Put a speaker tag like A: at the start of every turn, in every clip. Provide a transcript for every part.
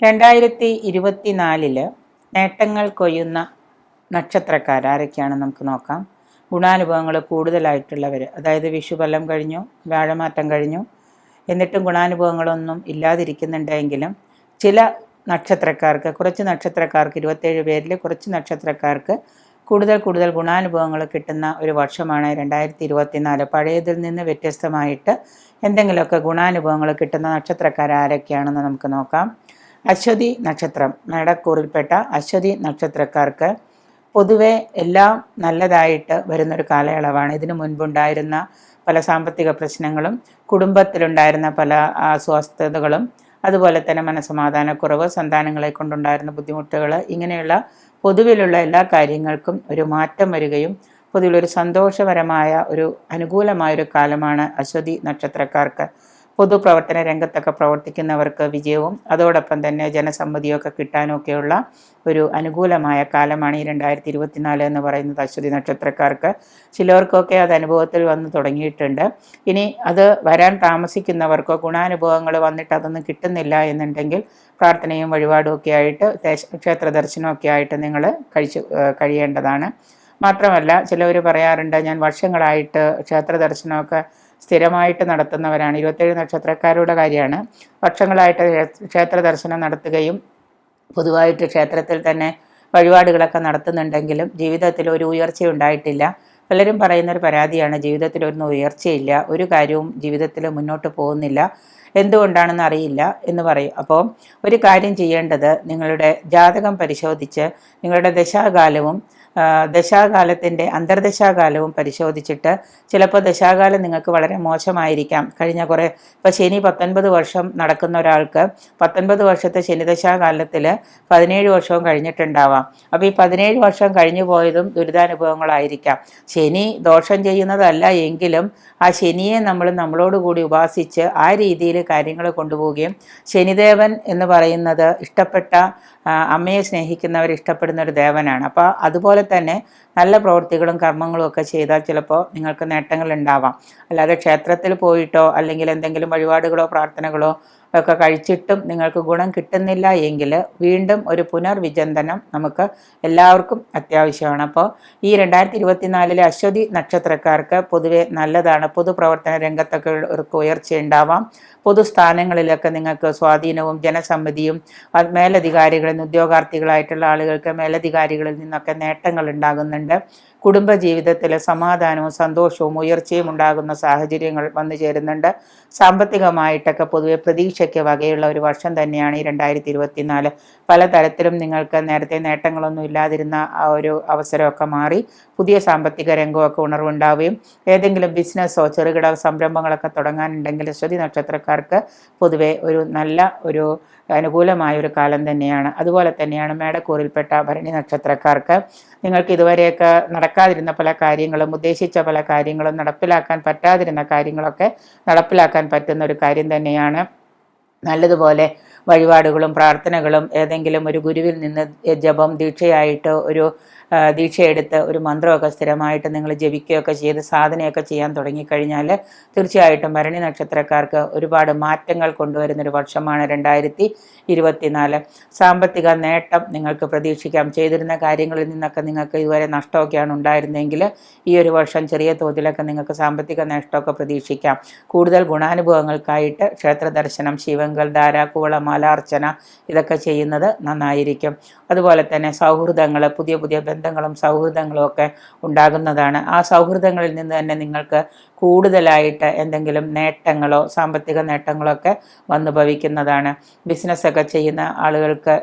A: രണ്ടായിരത്തി ഇരുപത്തിനാലിൽ നേട്ടങ്ങൾ കൊയ്യുന്ന നക്ഷത്രക്കാർ ആരൊക്കെയാണ് നമുക്ക് നോക്കാം. ഗുണാനുഭവങ്ങൾ കൂടുതലായിട്ടുള്ളവർ അതായത് വിഷുബലം കഴിഞ്ഞു വ്യാഴമാറ്റം കഴിഞ്ഞു എന്നിട്ടും ഗുണാനുഭവങ്ങളൊന്നും ഇല്ലാതിരിക്കുന്നുണ്ടെങ്കിലും ചില നക്ഷത്രക്കാർക്ക് കുറച്ച് നക്ഷത്രക്കാർക്ക് ഇരുപത്തേഴ് പേരിൽ കുറച്ച് നക്ഷത്രക്കാർക്ക് കൂടുതൽ കൂടുതൽ ഗുണാനുഭവങ്ങൾ കിട്ടുന്ന ഒരു വർഷമാണ് രണ്ടായിരത്തി ഇരുപത്തിനാല് പഴയതിൽ നിന്ന് വ്യത്യസ്തമായിട്ട് എന്തെങ്കിലുമൊക്കെ ഗുണാനുഭവങ്ങൾ കിട്ടുന്ന നക്ഷത്രക്കാർ ആരൊക്കെയാണെന്ന് നമുക്ക് നോക്കാം. അശ്വതി നക്ഷത്രം മേടക്കൂറിൽപ്പെട്ട അശ്വതി നക്ഷത്രക്കാർക്ക് പൊതുവെ എല്ലാം നല്ലതായിട്ട് വരുന്നൊരു കാലയളവാണ്. ഇതിനു മുൻപുണ്ടായിരുന്ന പല സാമ്പത്തിക പ്രശ്നങ്ങളും കുടുംബത്തിലുണ്ടായിരുന്ന പല അസ്വസ്ഥതകളും അതുപോലെ തന്നെ മനസമാധാനക്കുറവ് സന്താനങ്ങളെ കൊണ്ടുണ്ടായിരുന്ന ബുദ്ധിമുട്ടുകൾ ഇങ്ങനെയുള്ള പൊതുവിലുള്ള എല്ലാ കാര്യങ്ങൾക്കും ഒരു മാറ്റം വരികയും പൊതുവിലൊരു സന്തോഷപരമായ ഒരു അനുകൂലമായ ഒരു കാലമാണ് അശ്വതി നക്ഷത്രക്കാർക്ക് പൊതുപ്രവർത്തന രംഗത്തൊക്കെ പ്രവർത്തിക്കുന്നവർക്ക് വിജയവും അതോടൊപ്പം തന്നെ ജനസമ്മതിയൊക്കെ കിട്ടാനൊക്കെയുള്ള ഒരു അനുകൂലമായ കാലമാണ് ഈ രണ്ടായിരത്തി ഇരുപത്തിനാല് എന്ന് പറയുന്നത് അശ്വതി നക്ഷത്രക്കാർക്ക്. ചിലവർക്കൊക്കെ അത് അനുഭവത്തിൽ വന്ന് തുടങ്ങിയിട്ടുണ്ട്. ഇനി അത് വരാൻ താമസിക്കുന്നവർക്കോ ഗുണാനുഭവങ്ങൾ വന്നിട്ട് അതൊന്നും കിട്ടുന്നില്ല എന്നുണ്ടെങ്കിൽ പ്രാർത്ഥനയും വഴിപാടും ഒക്കെ ആയിട്ട് ക്ഷേത്ര ദർശനമൊക്കെ ആയിട്ട് നിങ്ങൾ കഴിച്ച് കഴിയേണ്ടതാണ്. മാത്രമല്ല ചിലവർ പറയാറുണ്ട് ഞാൻ വർഷങ്ങളായിട്ട് ക്ഷേത്ര ദർശനമൊക്കെ സ്ഥിരമായിട്ട് നടത്തുന്നവരാണ്. ഇരുപത്തേഴ് നക്ഷത്രക്കാരുടെ കാര്യമാണ്. വർഷങ്ങളായിട്ട് ക്ഷേത്ര ദർശനം നടത്തുകയും പൊതുവായിട്ട് ക്ഷേത്രത്തിൽ തന്നെ വഴിപാടുകളൊക്കെ നടത്തുന്നുണ്ടെങ്കിലും ജീവിതത്തിൽ ഒരു ഉയർച്ച ഉണ്ടായിട്ടില്ല. പലരും പറയുന്നൊരു പരാതിയാണ് ജീവിതത്തിൽ ഒരു ഉയർച്ചയില്ല ഒരു കാര്യവും ജീവിതത്തിൽ മുന്നോട്ട് പോകുന്നില്ല എന്തുകൊണ്ടാണെന്ന് അറിയില്ല എന്ന് പറയും. അപ്പോൾ ഒരു കാര്യം ചെയ്യേണ്ടത് നിങ്ങളുടെ ജാതകം പരിശോധിച്ച് നിങ്ങളുടെ ദശാകാലവും ദശാകാലത്തിന്റെ അന്തർദശാകാലവും പരിശോധിച്ചിട്ട് ചിലപ്പോൾ ദശാകാലം നിങ്ങൾക്ക് വളരെ മോശമായിരിക്കാം. കഴിഞ്ഞ കുറേ ഇപ്പോൾ ശനി പത്തൊൻപത് വർഷം നടക്കുന്ന ഒരാൾക്ക് പത്തൊൻപത് വർഷത്തെ ശനിദശാകാലത്തിൽ പതിനേഴ് വർഷവും കഴിഞ്ഞിട്ടുണ്ടാവാം. അപ്പോൾ ഈ പതിനേഴ് വർഷം കഴിഞ്ഞു പോയതും ദുരിതാനുഭവങ്ങളായിരിക്കാം. ശനി ദോഷം ചെയ്യുന്നതല്ല എങ്കിലും ആ ശനിയെ നമ്മൾ നമ്മളോടുകൂടി ഉപാസിച്ച് ആ രീതിയിൽ കാര്യങ്ങൾ കൊണ്ടുപോവുകയും ശനിദേവൻ എന്ന് പറയുന്നത് ഇഷ്ടപ്പെട്ട അമ്മയെ സ്നേഹിക്കുന്നവർ ഇഷ്ടപ്പെടുന്ന ഒരു ദേവനാണ്. അപ്പോൾ അതുപോലെ തന്നെ നല്ല പ്രവൃത്തികളും കർമ്മങ്ങളും ഒക്കെ ചെയ്താൽ ചിലപ്പോൾ നിങ്ങൾക്ക് നേട്ടങ്ങൾ ഉണ്ടാവാം. അല്ലാതെ ക്ഷേത്രത്തിൽ പോയിട്ടോ അല്ലെങ്കിൽ എന്തെങ്കിലും വഴിപാടുകളോ പ്രാർത്ഥനകളോ ഒക്കെ കഴിച്ചിട്ടും നിങ്ങൾക്ക് ഗുണം കിട്ടുന്നില്ല എങ്കിൽ വീണ്ടും ഒരു പുനർവിചിന്തനം നമുക്ക് എല്ലാവർക്കും അത്യാവശ്യമാണ്. അപ്പോൾ ഈ രണ്ടായിരത്തി ഇരുപത്തിനാലിലെ അശ്വതി നക്ഷത്രക്കാർക്ക് പൊതുവെ നല്ലതാണ്. പൊതുപ്രവർത്തന രംഗത്തൊക്കെ ഒരു ഉയർച്ച ഉണ്ടാവാം. പൊതുസ്ഥാനങ്ങളിലൊക്കെ നിങ്ങൾക്ക് സ്വാധീനവും ജനസമ്മതിയും മേലധികാരികളിൽ നിന്ന് ഉദ്യോഗാർത്ഥികളായിട്ടുള്ള ആളുകൾക്ക് മേലധികാരികളിൽ നിന്നൊക്കെ നേട്ടങ്ങൾ ഉണ്ടാകുന്നുണ്ട്. കുടുംബജീവിതത്തിൽ സമാധാനവും സന്തോഷവും ഉയർച്ചയും ഉണ്ടാകുന്ന സാഹചര്യങ്ങൾ വന്നു ചേരുന്നുണ്ട്. സാമ്പത്തികമായിട്ടൊക്കെ പൊതുവെ പ്രതീക്ഷയ്ക്ക് വകയുള്ള ഒരു വർഷം തന്നെയാണ് ഈ രണ്ടായിരത്തി ഇരുപത്തിനാല് പലതരത്തിലും നിങ്ങൾക്ക് നേരത്തെ നേട്ടങ്ങളൊന്നും ഇല്ലാതിരുന്ന ആ ഒരു അവസരമൊക്കെ മാറി. പുതിയ സാമ്പത്തിക രംഗമൊക്കെ ഉണർവുണ്ടാവുകയും ഏതെങ്കിലും ബിസിനസ്സോ ചെറുകിട സംരംഭങ്ങളൊക്കെ തുടങ്ങാനുണ്ടെങ്കിൽ ശ്രുതി നക്ഷത്രക്കാർക്ക് പൊതുവെ ഒരു നല്ല ഒരു അനുകൂലമായ ഒരു കാലം തന്നെയാണ്. അതുപോലെ തന്നെയാണ് മേടക്കൂറിൽപ്പെട്ട ഭരണി നക്ഷത്രക്കാർക്ക് നിങ്ങൾക്ക് ഇതുവരെയൊക്കെ നടക്കാതിരുന്ന പല കാര്യങ്ങളും ഉദ്ദേശിച്ച പല കാര്യങ്ങളും നടപ്പിലാക്കാൻ പറ്റാതിരുന്ന കാര്യങ്ങളൊക്കെ നടപ്പിലാക്കാൻ പറ്റുന്ന ഒരു കാര്യം തന്നെയാണ്. നല്ലതുപോലെ വഴിപാടുകളും പ്രാർത്ഥനകളും ഏതെങ്കിലും ഒരു ഗുരുവിൽ നിന്ന് ജപം ദീക്ഷയായിട്ട് ഒരു ദീക്ഷയെടുത്ത് ഒരു മന്ത്രമൊക്കെ സ്ഥിരമായിട്ട് നിങ്ങൾ ജപിക്കുകയൊക്കെ ചെയ്ത് സാധനയൊക്കെ ചെയ്യാൻ തുടങ്ങിക്കഴിഞ്ഞാൽ തീർച്ചയായിട്ടും ഭരണി നക്ഷത്രക്കാർക്ക് ഒരുപാട് മാറ്റങ്ങൾ കൊണ്ടുവരുന്നൊരു വർഷമാണ് രണ്ടായിരത്തി ഇരുപത്തിനാല്. സാമ്പത്തിക നേട്ടം നിങ്ങൾക്ക് പ്രതീക്ഷിക്കാം. ചെയ്തിരുന്ന കാര്യങ്ങളിൽ നിന്നൊക്കെ നിങ്ങൾക്ക് ഇതുവരെ നഷ്ടമൊക്കെയാണ് ഉണ്ടായിരുന്നെങ്കിൽ ഈ ഒരു വർഷം ചെറിയ തോതിലൊക്കെ നിങ്ങൾക്ക് സാമ്പത്തിക നേട്ടമൊക്കെ പ്രതീക്ഷിക്കാം. കൂടുതൽ ഗുണാനുഭവങ്ങൾക്കായിട്ട് ക്ഷേത്ര ദർശനം ശിവങ്കൽ ധാര കൂവള മാലാർച്ചന ഇതൊക്കെ ചെയ്യുന്നത് നന്നായിരിക്കും. അതുപോലെ തന്നെ സൗഹൃദങ്ങൾ പുതിയ പുതിയ ബന്ധങ്ങളും സൗഹൃദങ്ങളും ഒക്കെ ഉണ്ടാകുന്നതാണ്. ആ സൗഹൃദങ്ങളിൽ നിന്ന് തന്നെ നിങ്ങൾക്ക് കൂടുതലായിട്ട് എന്തെങ്കിലും നേട്ടങ്ങളോ സാമ്പത്തിക നേട്ടങ്ങളോ ഒക്കെ വന്നു ഭവിക്കുന്നതാണ്. ബിസിനസ്സൊക്കെ ചെയ്യുന്ന ആളുകൾക്ക്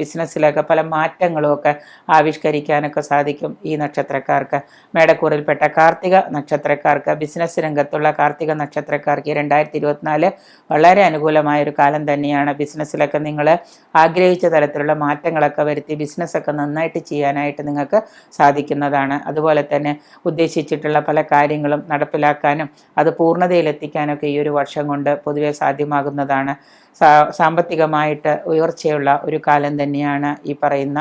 A: ബിസിനസ്സിലൊക്കെ പല മാറ്റങ്ങളും ഒക്കെ ആവിഷ്കരിക്കാനൊക്കെ സാധിക്കും ഈ നക്ഷത്രക്കാർക്ക്. മേടക്കൂറിൽപ്പെട്ട കാർത്തിക നക്ഷത്രക്കാർക്ക് ബിസിനസ് രംഗത്തുള്ള കാർത്തിക നക്ഷത്രക്കാർക്ക് രണ്ടായിരത്തി ഇരുപത്തിനാല് വളരെ അനുകൂലമായ ഒരു കാലം തന്നെയാണ്. ബിസിനസ്സിലൊക്കെ നിങ്ങൾ ആഗ്രഹിച്ച തരത്തിലുള്ള മാറ്റങ്ങളൊക്കെ വരുത്തി ബിസിനസ്സൊക്കെ നന്നായിട്ട് ചെയ്യാനായിട്ട് നിങ്ങൾക്ക് സാധിക്കുന്നതാണ്. അതുപോലെ തന്നെ ഉദ്ദേശിച്ചിട്ടുള്ള പല കാര്യങ്ങളും നടപ്പിലാക്കാനും അത് പൂർണതയിലെത്തിക്കാനൊക്കെ ഈ ഒരു വർഷം കൊണ്ട് പൊതുവെ സാധ്യമാകുന്നതാണ്. സാമ്പത്തികമായിട്ട് ഉയർച്ചയുള്ള ഒരു കാലം തന്നെയാണ് ഈ പറയുന്ന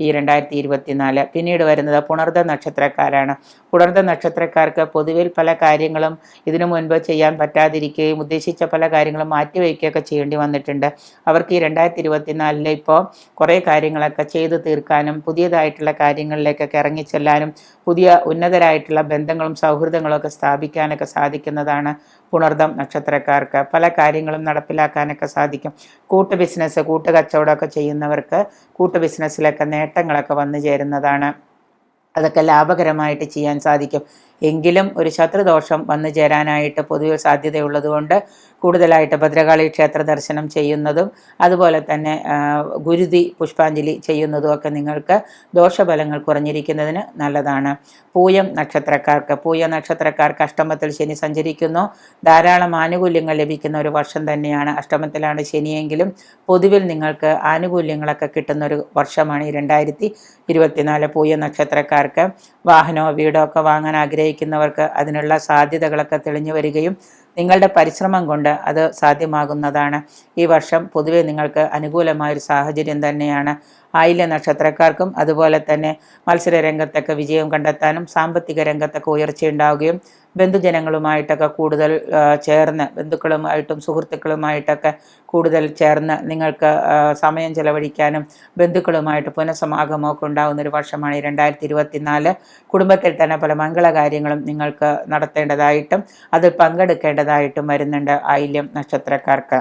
A: ഈ രണ്ടായിരത്തി ഇരുപത്തിനാല് പിന്നീട് വരുന്നത് പുണർദ നക്ഷത്രക്കാരാണ്. പുണർദ നക്ഷത്രക്കാർക്ക് പൊതുവിൽ പല കാര്യങ്ങളും ഇതിനു മുൻപ് ചെയ്യാൻ പറ്റാതിരിക്കുകയും ഉദ്ദേശിച്ച പല കാര്യങ്ങളും മാറ്റിവെക്കുകയൊക്കെ ചെയ്യേണ്ടി വന്നിട്ടുണ്ട്. അവർക്ക് ഈ രണ്ടായിരത്തി ഇരുപത്തിനാലിൽ ഇപ്പോൾ കുറേ കാര്യങ്ങളൊക്കെ ചെയ്തു തീർക്കാനും പുതിയതായിട്ടുള്ള കാര്യങ്ങളിലേക്കൊക്കെ ഇറങ്ങിച്ചെല്ലാനും പുതിയ ഉന്നതരായിട്ടുള്ള ബന്ധങ്ങളും സൗഹൃദങ്ങളും ഒക്കെ സ്ഥാപിക്കാനൊക്കെ സാധിക്കുന്നതാണ് പുണർദം നക്ഷത്രക്കാർക്ക് പല കാര്യങ്ങളും നടപ്പിലാക്കാനൊക്കെ സാധിക്കും. കൂട്ടു ബിസിനസ് കൂട്ട് കച്ചവടമൊക്കെ ചെയ്യുന്നവർക്ക് കൂട്ടു ബിസിനസ്സിലൊക്കെ നേട്ടങ്ങളൊക്കെ വന്നു ചേരുന്നതാണ്. അതൊക്കെ ലാഭകരമായിട്ട് ചെയ്യാൻ സാധിക്കും. എങ്കിലും ഒരു ശത്രുദോഷം വന്നു ചേരാനായിട്ട് പൊതുവെ സാധ്യതയുള്ളതുകൊണ്ട് കൂടുതലായിട്ട് ഭദ്രകാളി ക്ഷേത്ര ദർശനം ചെയ്യുന്നതും അതുപോലെ തന്നെ ഗുരുതി പുഷ്പാഞ്ജലി ചെയ്യുന്നതും ഒക്കെ നിങ്ങൾക്ക് ദോഷഫലങ്ങൾ കുറഞ്ഞിരിക്കുന്നതിന് നല്ലതാണ്. പൂയം നക്ഷത്രക്കാർക്ക് പൂയ നക്ഷത്രക്കാർക്ക് അഷ്ടമത്തിൽ ശനി സഞ്ചരിക്കുന്നു. ധാരാളം ആനുകൂല്യങ്ങൾ ലഭിക്കുന്ന ഒരു വർഷം തന്നെയാണ് അഷ്ടമത്തിലാണ് ശനിയെങ്കിലും. പൊതുവിൽ നിങ്ങൾക്ക് ആനുകൂല്യങ്ങളൊക്കെ കിട്ടുന്ന ഒരു വർഷമാണ് ഈ രണ്ടായിരത്തി ഇരുപത്തിനാല് പൂയ നക്ഷത്രക്കാർക്ക്. വാഹനമോ വീടോ ഒക്കെ വാങ്ങാൻ ആഗ്രഹിക്കുന്നവർക്ക് അതിനുള്ള സാധ്യതകളൊക്കെ തെളിഞ്ഞു വരികയും നിങ്ങളുടെ പരിശ്രമം കൊണ്ട് അത് സാധ്യമാകുന്നതാണ്. ഈ വർഷം പൊതുവെ നിങ്ങൾക്ക് അനുകൂലമായൊരു സാഹചര്യം തന്നെയാണ്. ആയില്യ നക്ഷത്രക്കാർക്കും അതുപോലെ തന്നെ മത്സര രംഗത്തൊക്കെ വിജയം കണ്ടെത്താനും സാമ്പത്തിക രംഗത്തൊക്കെ ഉയർച്ചയുണ്ടാവുകയും ബന്ധുജനങ്ങളുമായിട്ടൊക്കെ കൂടുതൽ ചേർന്ന് ബന്ധുക്കളുമായിട്ടും സുഹൃത്തുക്കളുമായിട്ടൊക്കെ കൂടുതൽ ചേർന്ന് നിങ്ങൾക്ക് സമയം ചെലവഴിക്കാനും ബന്ധുക്കളുമായിട്ട് പുനഃസമാഗമമൊക്കെ ഉണ്ടാകുന്ന ഒരു വർഷമാണ് ഈ രണ്ടായിരത്തി ഇരുപത്തിനാല് കുടുംബത്തിൽ തന്നെ പല മംഗളകാര്യങ്ങളും നിങ്ങൾക്ക് നടത്തേണ്ടതായിട്ടും അതിൽ പങ്കെടുക്കേണ്ടതായിട്ടും വരുന്നുണ്ട് ആയില്യം നക്ഷത്രക്കാർക്ക്.